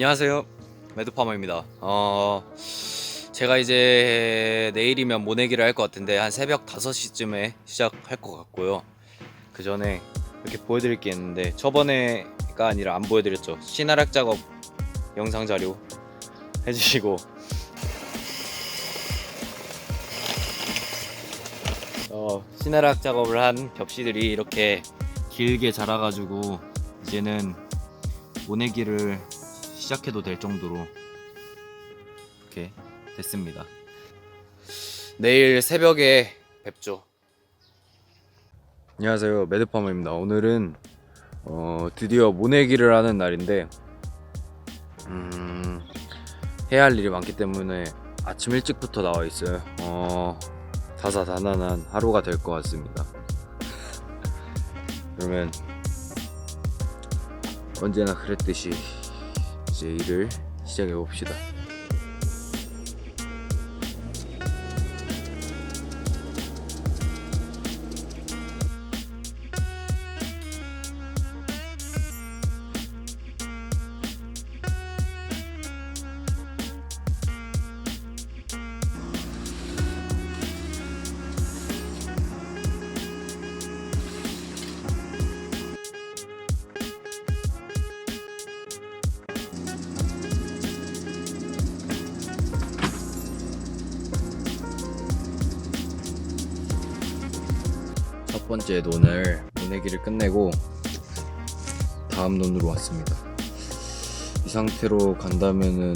안녕하세요. 매드파머입니다. 어, 제가 이제 내일이면 모내기를 할 것 같은데 한 새벽 5시쯤에 시작할 것 같고요. 그 전에 이렇게 보여드릴 게 있는데 저번에가 아니라 안 보여드렸죠. 신하락 작업 영상 자료 해주시고 어, 신하락 작업을 한 벽시들이 이렇게 길게 자라가지고 이제는 모내기를 시작해도 될 정도로 이렇게 됐습니다. 내일 새벽에 뵙죠. 안녕하세요, 매드파머입니다. 오늘은 어, 드디어 모내기를 하는 날인데 음, 해야 할 일이 많기 때문에 아침 일찍부터 나와 있어요. 어, 다사다난한 하루가 될 것 같습니다. 그러면 언제나 그랬듯이 일을 시작해 봅시다. 첫 번째 논을 모내기를 끝내고 다음 논으로 왔습니다. 이 상태로 간다면은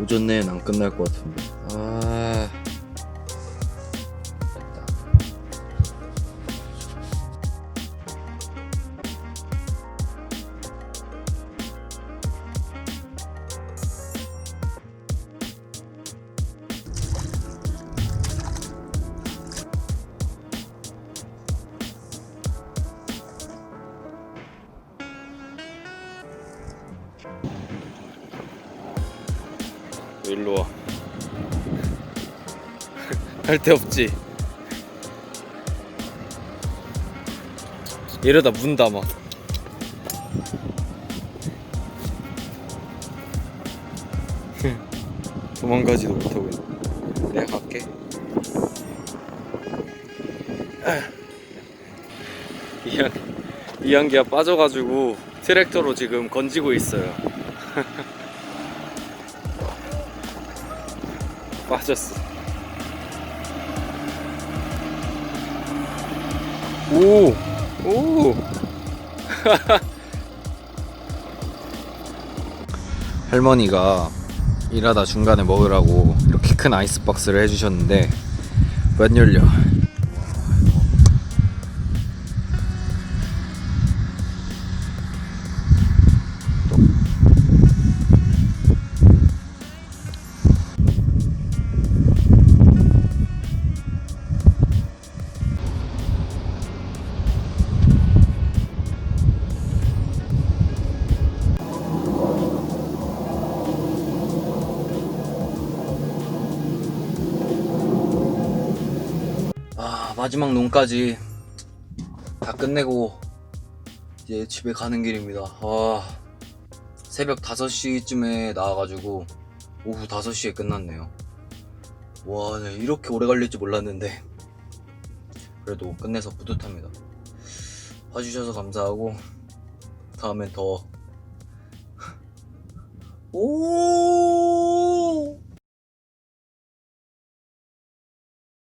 오전 내엔 안 끝날 것 같은데. 아. 일로 와. 할 데 없지. 이러다 문다 막. 도망가지도 못하고 있네. 내가 갈게. 이한 이한기가 빠져가지고 트랙터로 지금 건지고 있어요. 빠졌어. 오, 오. 할머니가 일하다 중간에 먹으라고 이렇게 큰 아이스박스를 해주셨는데 몇 열려? 마지막 논까지 다 끝내고 이제 집에 가는 길입니다. 와 새벽 5시쯤에 나와가지고 오후 5시에 끝났네요. 와 네, 이렇게 오래 걸릴 줄 몰랐는데 그래도 끝내서 뿌듯합니다. 봐주셔서 감사하고 다음엔 더 오!